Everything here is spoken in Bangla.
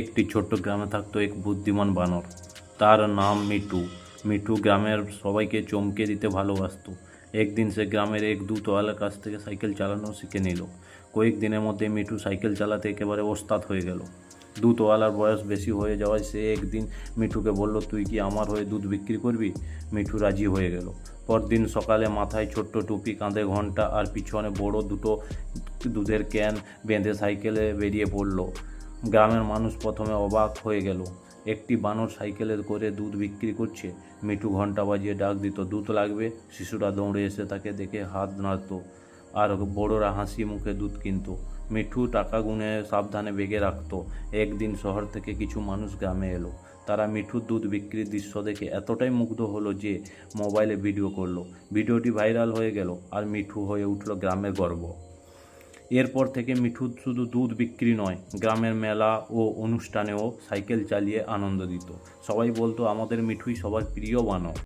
একটি ছোট্ট গ্রামে থাকতো এক বুদ্ধিমান বানর। তার নাম মিঠু। মিঠু গ্রামের সবাইকে চমকে দিতে ভালোবাসত। একদিন সে গ্রামের এক দুতোয়ালার কাছ থেকে সাইকেল চালানো শিখে নিল। কয়েক দিনের মধ্যে মিঠু সাইকেল চালাতে একেবারে ওস্তাদ হয়ে গেল। দুতোয়ালার বয়স বেশি হয়ে যাওয়ায় সে একদিন মিঠুকে বলল, তুই কি আমার হয়ে দুধ বিক্রি করবি? মিঠু রাজি হয়ে গেল। পরদিন সকালে মাথায় ছোট্ট টুপি কাঁধে ঘণ্টা আর পিছনে বড় দুটো দুধের ক্যান বেঁধে সাইকেলে বেরিয়ে পড়ল। গ্রামের মানুষ প্রথমে অবাক হয়ে গেল। একটি বানর সাইকেলে করে দুধ বিক্রি করছে। মিঠু ঘণ্টা বাজিয়ে ডাক দিত, দুধ লাগবে? শিশুরা দৌড়ে এসে তাকে দেখে হাত নাড়তো আর বড়রা হাসি মুখে দুধ কিনত। মিঠু টাকা গুনে সাবধানে বেগে রাখত। একদিন শহর থেকে কিছু মানুষ গ্রামে এলো। তারা মিঠুর দুধ বিক্রির দৃশ্য দেখে এতটাই মুগ্ধ হলো যে মোবাইলে ভিডিও করল। ভিডিওটি ভাইরাল হয়ে গেল আর মিঠু হয়ে উঠল গ্রামের গর্ব। এরপর থেকে মিঠু শুধু দুধ বিক্রি নয়, গ্রামের মেলা ও অনুষ্ঠানেও সাইকেল চালিয়ে আনন্দ দিত। সবাই বলতো, আমাদের মিঠুই সবার প্রিয় বানর।